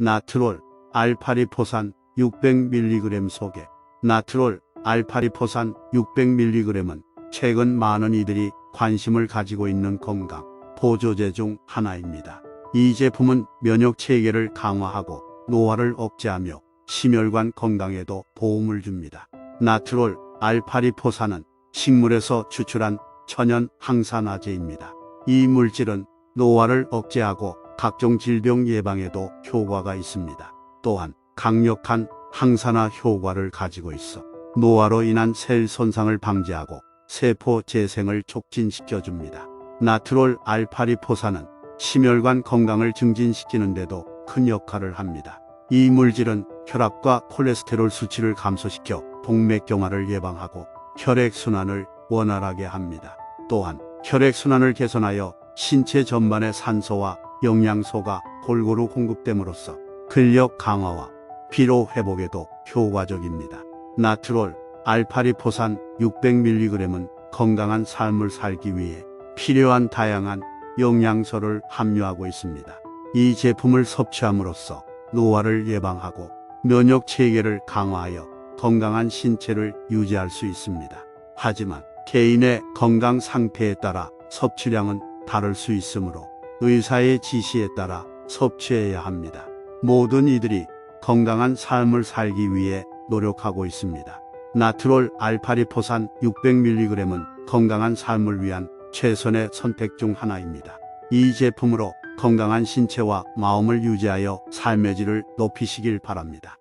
나트롤 알파리포산 600mg 소개. 나트롤 알파리포산 600mg은 최근 많은 이들이 관심을 가지고 있는 건강 보조제 중 하나입니다. 이 제품은 면역 체계를 강화하고 노화를 억제하며 심혈관 건강에도 도움을 줍니다. 나트롤 알파리포산은 식물에서 추출한 천연 항산화제입니다. 이 물질은 노화를 억제하고 각종 질병 예방에도 효과가 있습니다. 또한 강력한 항산화 효과를 가지고 있어 노화로 인한 셀 손상을 방지하고 세포 재생을 촉진시켜 줍니다. 나트롤 알파리포산은 심혈관 건강을 증진시키는데도 큰 역할을 합니다. 이 물질은 혈압과 콜레스테롤 수치를 감소시켜 동맥경화를 예방하고 혈액순환을 원활하게 합니다. 또한 혈액순환을 개선하여 신체 전반에 산소와 영양소가 골고루 공급됨으로써 근력 강화와 피로 회복에도 효과적입니다. 나트롤 알파리포산 600mg은 건강한 삶을 살기 위해 필요한 다양한 영양소를 함유하고 있습니다. 이 제품을 섭취함으로써 노화를 예방하고 면역 체계를 강화하여 건강한 신체를 유지할 수 있습니다. 하지만 개인의 건강 상태에 따라 섭취량은 다를 수 있으므로 의사의 지시에 따라 섭취해야 합니다. 모든 이들이 건강한 삶을 살기 위해 노력하고 있습니다. 나트롤 알파리포산 600mg은 건강한 삶을 위한 최선의 선택 중 하나입니다. 이 제품으로 건강한 신체와 마음을 유지하여 삶의 질을 높이시길 바랍니다.